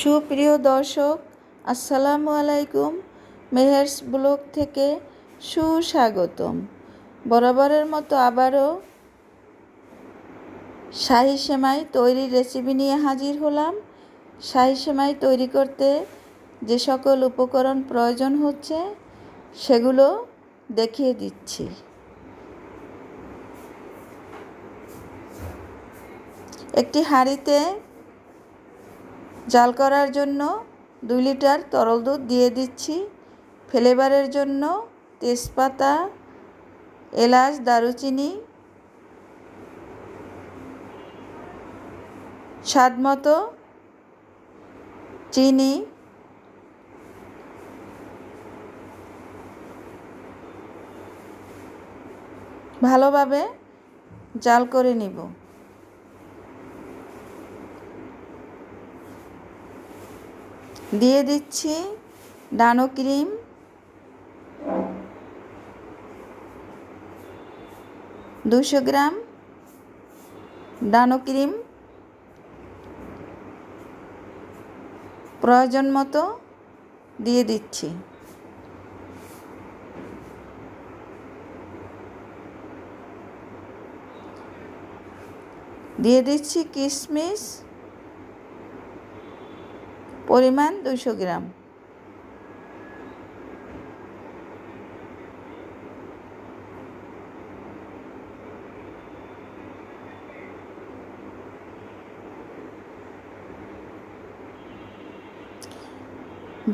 সুপ্রিয় দর্শক, আসসালামু আলাইকুম। মেহেরস ব্লগ থেকে সুস্বাগতম। বরাবরের মতো আবারও শাহি সেমাই তৈরির রেসিপি নিয়ে হাজির হলাম। শাহি সেমাই তৈরি করতে যে সকল উপকরণ প্রয়োজন হচ্ছে, সেগুলো দেখিয়ে দিচ্ছি। একটি হাঁড়িতে জাল করার জন্য দুই লিটার তরল দুধ দিয়ে দিচ্ছি। ফ্লেভারের জন্য তেজপাতা, এলাচ, দারুচিনি স্বাদ মতো চিনি, ভালোভাবে জাল করে নিব। দিয়ে দিচ্ছি ডানো ক্রিম। দুশো গ্রাম ডানো ক্রিম। প্রয়োজন মতো দিয়ে দিচ্ছি। দিয়ে দিচ্ছি কিশমিশ। পরিমাণ দুশো গ্রাম।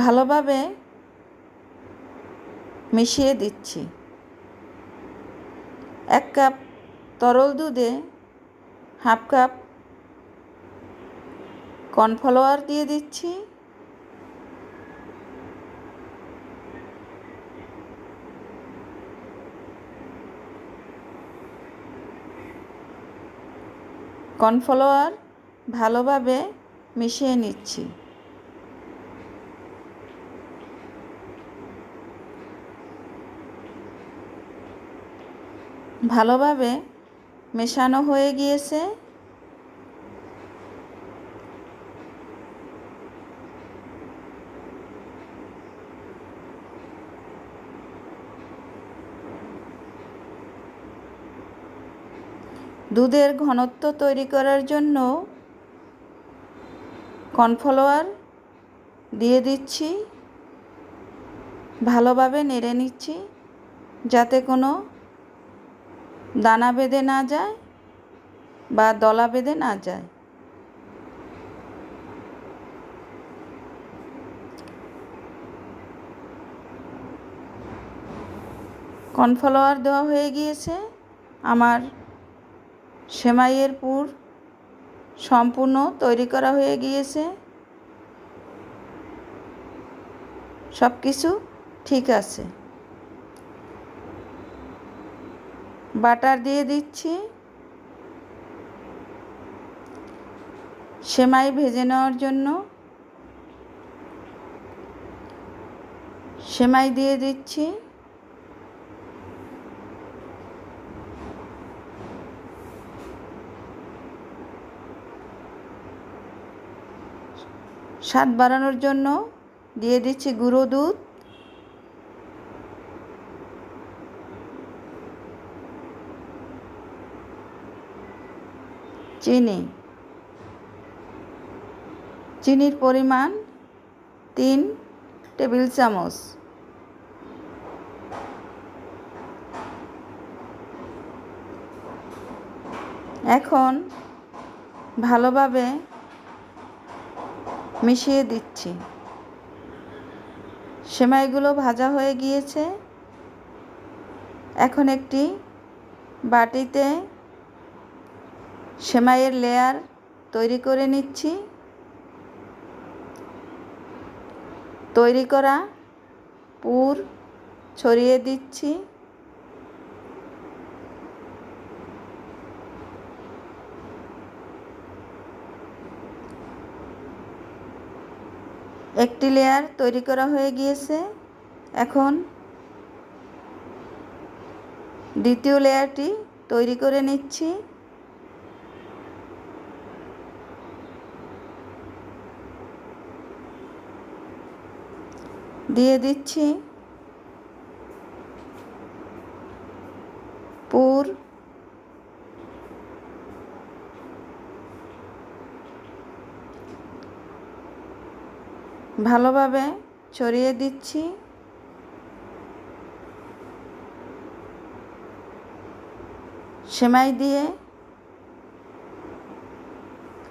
ভালোভাবে মিশিয়ে দিচ্ছি। এক কাপ তরল দুধে হাফ কাপ কর্নফ্লাওয়ার দিয়ে দিচ্ছি? কর্নফ্লাওয়ার ভালোভাবে মিশিয়ে নিচ্ছি? ভালোভাবে মেশানো হয়ে গিয়েছে। দুধের ঘনত্ব তৈরি করার জন্য কর্নফ্লাওয়ার দিয়ে দিচ্ছি। ভালোভাবে নেড়ে নিচ্ছি যাতে কোনো দানা বেঁধে না যায় বা দলা বেঁধে না যায়। কর্নফ্লাওয়ার দেওয়া হয়ে গিয়েছে। আমার সেমাইয়ের পুর সম্পূর্ণ তৈরি করা হয়ে গিয়েছে। সব কিছু ঠিক আছে। বাটার দিয়ে দিচ্ছি। সেমাই ভেজে নেওয়ার জন্য সেমাই দিয়ে দিচ্ছি। স্বাদ বাড়ানোর জন্য দিয়ে দিচ্ছি গুঁড়ো দুধ। চিনি। চিনির পরিমাণ তিন টেবিল চামচ। এখন ভালোভাবে মিশিয়ে দিচ্ছি। সেমাইগুলো ভাজা হয়ে গিয়েছে। এখন একটি বাটিতে সেমাইয়ের লেয়ার তৈরি করে নিচ্ছি। তৈরি করা পুর ছড়িয়ে দিচ্ছি। একটি লেয়ার তৈরি করা হয়ে গিয়েছে। এখন দ্বিতীয় লেয়ারটি তৈরি করে নিচ্ছি। দিয়ে দিচ্ছি পুর ভালোভাবে ছড়িয়ে দিচ্ছি। সেমাই দিয়ে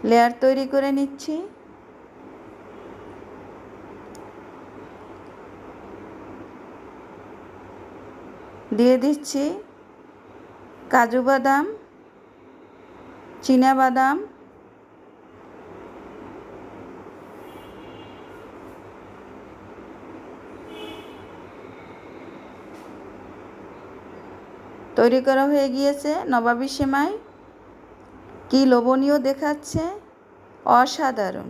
লেয়ার তৈরি করে নিচ্ছি। দিয়ে দিচ্ছি কাজু বাদাম, চীনা বাদাম তৈরি করা হয়ে গিয়েছে নবাবী সেমাই। কি লোভনীয় দেখাচ্ছে? অসাধারণ।